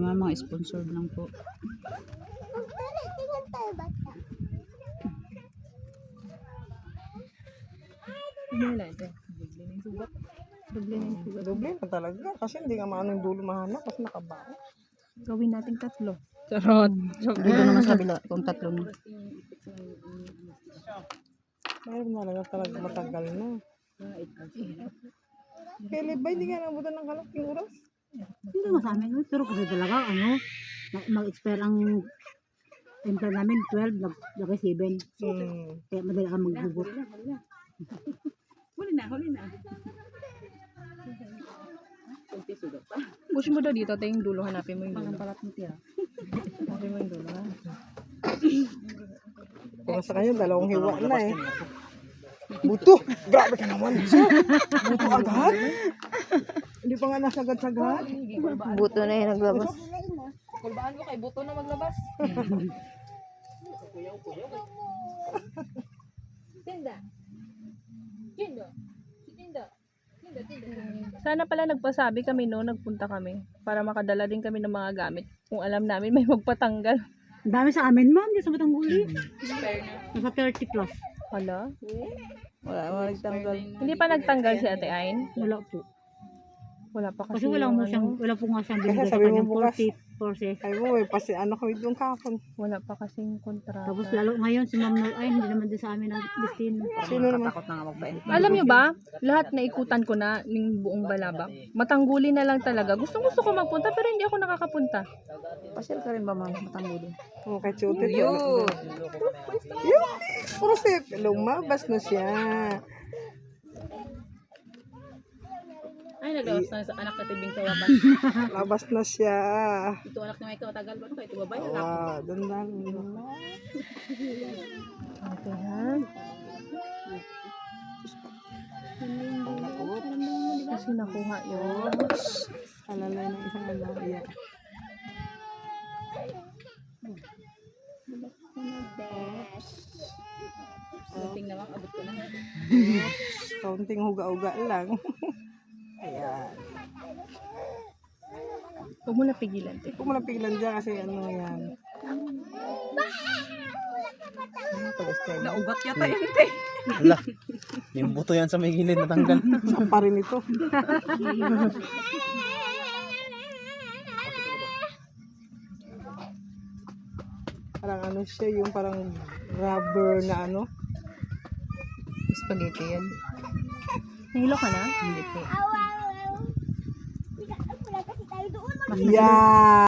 Mga mga sponsored lang po. Tingnan tayo bata. Doble na talaga. Kasi hindi nga maano yung dulo mahanap. Kasi nakabaon. Gawin natin tatlo. Charot. Dito naman sa kabila kung tatlo na. Mayroon talaga talaga matagal na. Kaya ba hindi nga nabutan ng kalaking oras? Nga sa amin, pero kasi talaga, ano, mag-expire ang timpla namin, 12, nag- lagay 7. Hmm. Kaya madali ka magbugot. Huli na, huli na. Push mo daw dito, tayo yung dulo. Hanapin mo yung dulo. Palat mo tiya. Hanapin mo yung dulo. ha? Kung sa kanya, dalawang hiwa na eh. Buto! Grabe ka naman. Buto agad? Hindi pa nga nasagad-sagad. Buto na yung naglabas. Kulbaan mo kay buto na maglabas. Tinda. Tinda. Tinda. Tinda, tinda. Sana pala nagpasabi kami no, nagpunta kami. Para makadala din kami ng mga gamit. Kung alam namin may magpatanggal. Ang dami sa amin, ma'am, di sa Batangguli. Nasa 30 plus. Hala. Wala, wala nagtanggal. Hindi pa nagtanggal si Ate Ain. Wala po. Wala pa kasi, Kasi wala yung mo ano, siyang, wala po nga siyang Kasi binigay sa sabi mo kanyang bukas. 40 forces. Ay mo, may pasi ano kami doon kahapon. Wala pa kasing kontrata. Tapos lalo ngayon si ma'am, Nor- ay hindi naman din sa amin ang destino. Sino naman? Takot na nga. Alam niyo ba, lahat na ikutan ko na ng buong balabak. Matangguli na lang talaga. Gustong gusto ko magpunta pero hindi ako nakakapunta. Pasyal ka rin ba, ma'am? Matangguli. Oh, kay Chutit. Yun! Yun! Puro sip. Lumabas na siya. Ay, naglawas na sa anak na tibing sa waban. Labas na siya. Ito anak na may katagal ba ito? Ito babae. Wow, dandan. Okay ha? Kasi nakuha yun. Alalay ng isang ano. Yeah. Kaunting huga-uga lang. Ayan. Huwag mo na pigilan. te. Huwag mo na pigilan dyan kasi ano yan. Ano pala style? Naugat yata yun, te. Wala. Yung buto yan sa may gilid natanggal. Saan pa rin ito? parang ano siya, yung parang rubber na ano. Spaghetti yan. Nahilo ka na? Hindi po. Yeah!